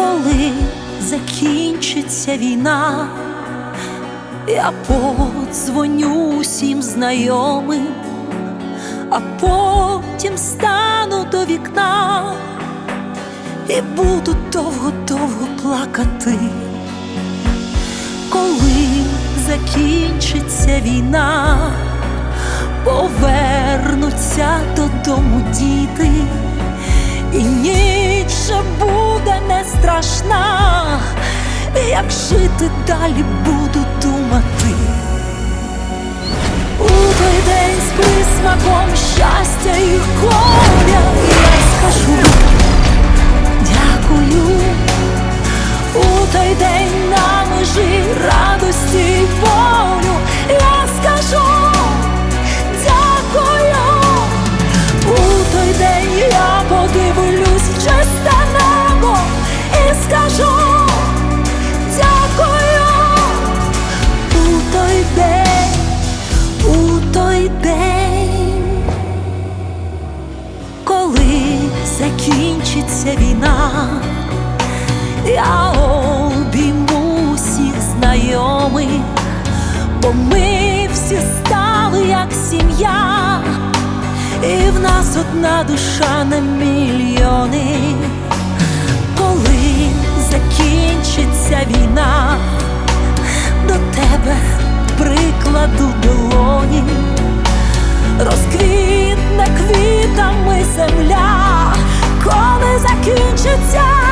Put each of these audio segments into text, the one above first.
коли закінчиться війна, я подзвоню усім знайомим, а потім стану до вікна і буду довго-довго плакати, коли закінчиться війна, повернуться додому діти, і ніч буде страшна, як жити далі буду думати. У той день з присмаком щастя і горя я скажу я обійму всіх знайомих, бо ми всі стали як сім'я, і в нас одна душа на мільйони, коли закінчиться війна, до тебе прикладу долоні, розквітне квітами земля, коли закінчиться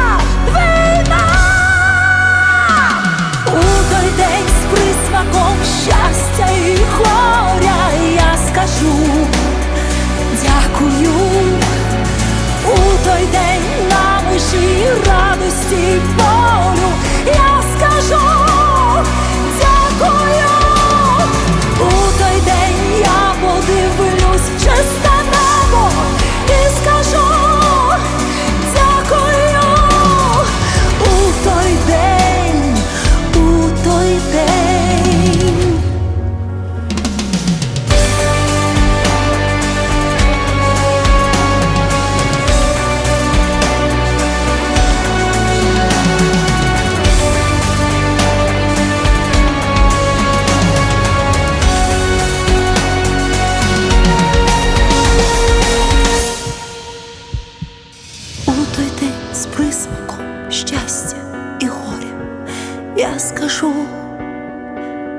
скажу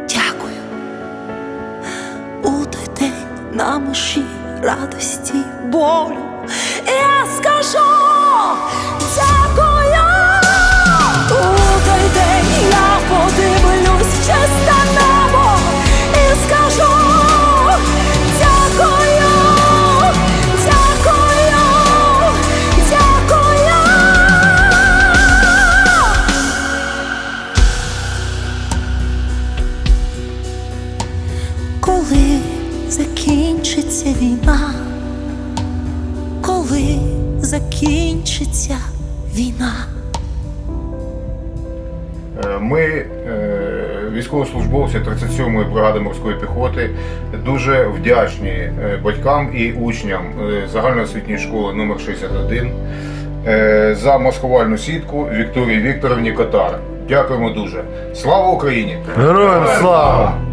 дякую. У той день на межі радості болю я скажу дякую. Закінчиться війна, коли закінчиться війна. Е, Ми, е, військовослужбовці 37-ї бригади морської піхоти, дуже вдячні е, батькам і учням загальноосвітньої школи номер 61 е, за маскувальну сітку Вікторії Вікторовні Котар. Дякуємо дуже. Слава Україні! Героям слава!